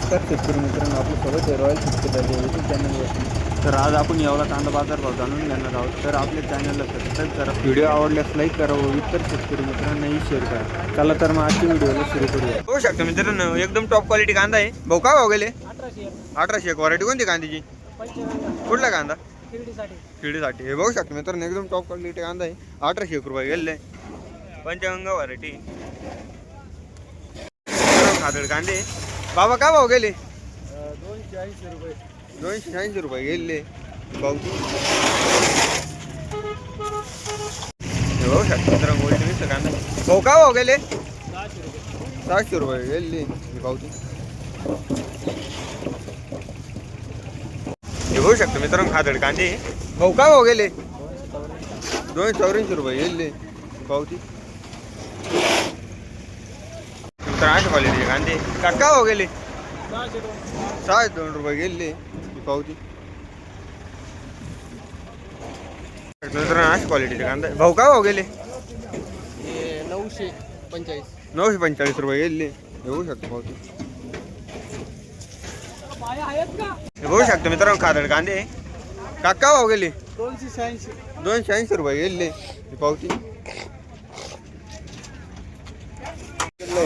नमस्कार शेतकरी मित्रांनो. आपलं स्वागत आहे रॉयल शेतकऱ्याच्या यूट्यूब चॅनलवरती तर आज आपण यावला कांदा बाजार भाव जाणून घेणार आहोत. तर आपल्या चॅनलला सबस्क्राईब करा. व्हिडिओ आवडल्यास लाईक करा व इतर शेतकरी मित्रांनाही शेअर करा. चला तर मग आजच्या व्हिडिओला सुरू करूया. होऊ शकतो मित्रांनो एकदम टॉप क्वालिटी कांदा आहे. भाऊ काय भाव गेले? अठराशे एक. व्हरायटी कोणती कांद्याची? कुठला कांदा? शिर्डीसाठी. हे बघू शकतो मित्रांनो एकदम टॉप क्वालिटी कांदा आहे. अठराशे एक रुपये गेले. पंचगंग व्हरायटी कांदे. बाबा काय भाव गेले? दोनशे ऐंशी रुपये. दोनशे ऐंशी रुपये गेले. भाऊ बघू शकतो गोल्ड मिक्स कांदा भाऊ काय भाव गेले? सहाशे रुपये गेले. पावती हे बघू शकतो मित्रांनो खादड कांदे. भाऊ काय भाव गेले? दोनशे चौऱ्याऐंशी रुपये गेले. पावती मित्रांनो अशा क्वालिटीचे कांदे. का काय भाव गेले. सहाशे दोन रुपये गेले. ही पावती. अशा क्वालिटीचे कांदा. भाऊ काय भाव गेले? हे नऊशे पंचेचाळीस नऊशे पंचेचाळीस रुपये गेले. हे बघू शकतो पावती. हे बघू शकतो मित्रांनो खादड कांदे. काका भाव गेले. दोनशे शहाऐंशी. दोनशे ऐंशी रुपये गेले. ही पावती.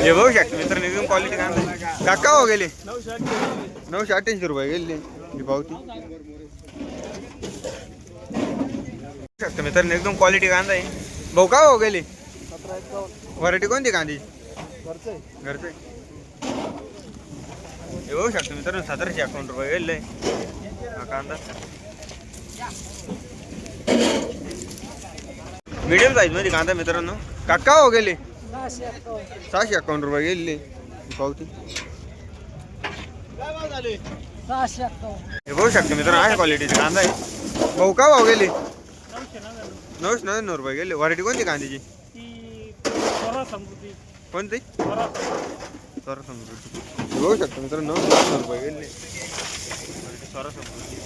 हे बघू शकतो मित्रांनो एकदम क्वालिटी कांदा काका हो गेले. नऊशे अठ्ठ्याऐंशी नऊशे रुपये गेले. ही पावती. बघू मित्रांनो एकदम क्वालिटी कांदा आहे. भाऊ का हो गेले? व्हरायटी कोणती कांदी घरचं. घरचे हे बघू शकतो मित्रांनो सतराशे अकाउंट रुपये गेले. हा कांदा. मिडियम साईजमध्ये कांदा मित्रांनो. काका हो गेले. सहाशे एकावन्न अकाउंट रुपये गेले. पावती. सहाशे हे बघू शकतो मित्रांनो अशा क्वालिटीचे कांदा आहे. भाऊ का भाव गेले? नऊशे नव्याण्णव रुपये गेले. व्हरायटी कोणती कांद्याची? कोणती? स्वरा स्वरा समृद्धी बघू शकतो मित्रांनो नऊशे रुपये गेले. स्वरा समृद्धी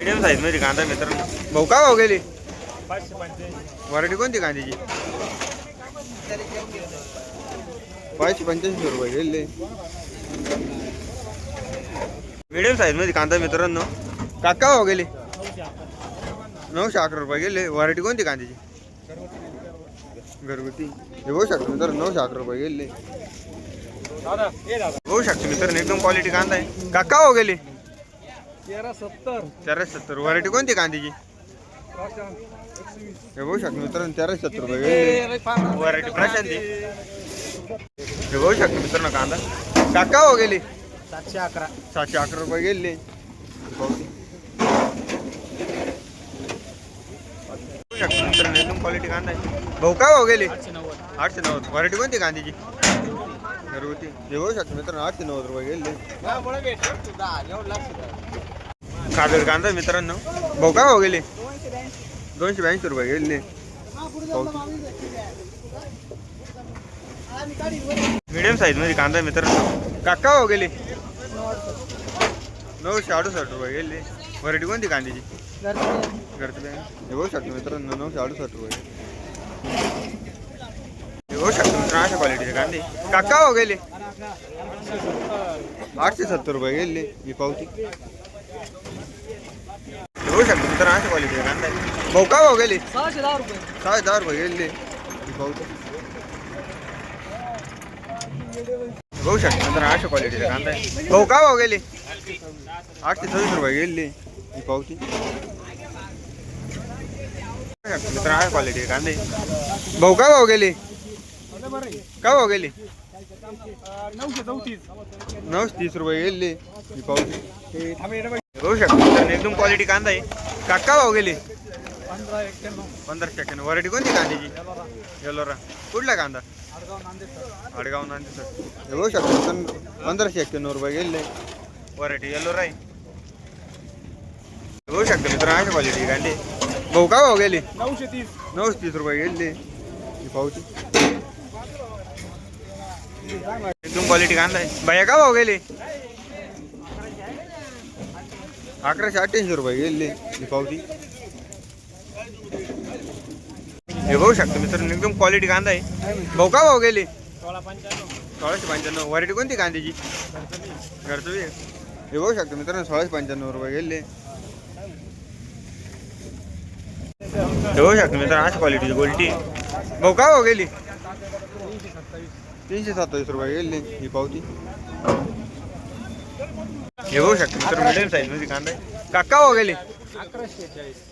मीडियम साईजमध्ये कांदा मित्रांनो. भाऊ का भाव गेले? व्हरायटी कोणती कांद्याची? पाचशे पंच्याऐंशी रुपये गेले मिडियम साईजमध्ये कांदा मित्रांनो. काका हो गेले. नऊशे अकरा रुपये गेले. व्हरायटी कोणती कांद्याची? घरगुती. हे बघू शकतो मित्र नऊशे अकरा रुपये गेले. होऊ बघू शकतो मित्र एकदम क्वालिटी कांदा आहे. काका हो गेले. तेरा सत्तर. तेरा सत्तर. व्हरायटी कोणती कांद्याची? हे बघू शकतो मित्रांनो सत्तर रुपये गेले व्हरायटी प्रशांती हे बघू शकतो मित्रांनो कांदा. काका भाव गेले. सातशे अकरा. सातशे अकरा रुपये गेले. मित्रांनो एकदम क्वालिटी कांदा आहे. भाऊ काय भाव गेले? आठशे नव्वद. आठशे नव्वद. व्हरायटी कोणती कांद्याची? घरगुती. हे बघू शकतो मित्रांनो आठशे नव्वद रुपये गेले. काजळ कांदा मित्रांनो. भाऊ काय भाव गेले? दोनशे ब्याऐंशी रुपये गेले मीडियम साईजमध्ये कांदा मित्र काका हो गेले. नऊशे अडुसष्ट रुपये गेले. व्हरायटी कोणती कांद्याची? घरचे हे बघू शकतो मित्रांनो नऊशे अडुसष्ट रुपये. हे बघू शकतो मित्रांनो अशा क्वालिटीचे कांदे. काका हो गेले. आठशे सत्तर रुपये गेले. ही पावती. बघू शकतो मित्रांनो अशा क्वालिटीचे कांदा आहे भाऊ का भाव गेले? सहाशे दहा रुपये. सहा दहा रुपये गेले. ही हे बघू शकतो मित्रांनो अशा क्वालिटीचे कांदा आहे भाऊ का भाव गेले? आठशे सव्वीस रुपये गेले. ही पावती मित्र आहे क्वालिटी कांदे भाऊ काय भाव गेले? काय भाव गेले? नऊशे चौतीस. नऊशे तीस रुपये गेले. ही पावती हे थांबे बघू शकतो एकदम क्वालिटी कांदा आहे. काका भाव गेले? पंधरा एक्क्याण्णव. सेकंड व्हरायटी कोणती कांद्याची? येलोरा कुठला कांदा? आडगाव नांदेड सर नांदे सर हे बघू शकतो पण पंधराशे एक्क्याण्णव रुपये गेले. व्हरायटी येलोरा आहे. हे बघू शकतो मित्र अशा क्वालिटी कांदे. भाऊ का भाव गेले? नऊशे तीस नऊशे तीस रुपये गेले. ही पावती एकदम क्वालिटी कांदा आहे. भैया का भाव गेले? अकराशे अठ्ठ्याऐंशी रुपये गेले ही पावती. हे बघू शकतो मित्रांनो एकदम क्वालिटी कांदा आहे. भाऊ का भाऊ गेले? सोळाशे पंच्याण्णव. व्हरायटी कोणती कांद्याची? घरचं हे बघू शकतो मित्रांनो सोळाशे पंच्याण्णव रुपये गेले. हे बघू शकतो मित्रांनो अशा क्वालिटीची गोल्टी भाऊ का भाऊ गेली? तीनशे सत्तावीस रुपये गेले ही पावती. हे बघू शकतो मित्रांनो मिडियम साईजमध्ये कांदा. आहे काका भाऊ गेले.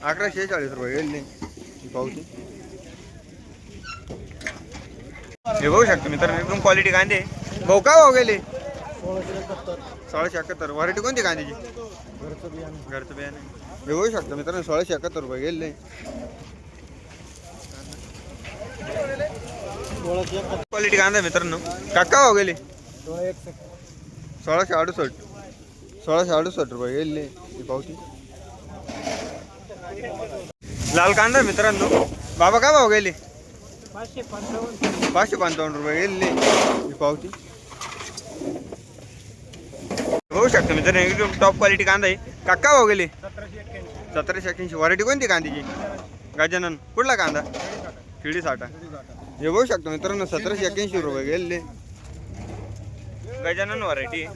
अकराशे चाळीस. रुपये गेले ही पावती. हे बघू शकतो मित्रांनो एकदम क्वालिटी कांदे. भाऊ काय भाऊ गेले? सोळाशे एकाहत्तर. व्हरायटी कोणती कांद्याची? घरचं बियाणे. हे बघू शकतो मित्रांनो सोळाशे एकाहत्तर रुपये गेले क्वालिटी कांदा मित्रांनो. काका भाऊ गेले. सोळाशे अडुसष्ट. सोळाशे अडुसष्ट रुपये गेले ही पावती. लाल कांदा मित्रांनो. बाबा काय भाऊ गेले? पाचशे पंचावन्न. पाचशे पंचावन्न रुपये गेले ही पावती. बघू शकतो मित्रांनो एकदम टॉप क्वालिटी कांदा आहे. काका भाऊ गेले? सतराशे एक्क्याऐंशी. व्हरायटी कोणती कांद्याची? गजानन कुठला कांदा? खिडी साठा. हे बघू शकतो मित्रांनो सतराशे एक्याऐंशी रुपये गेले. गजानन व्हरायटी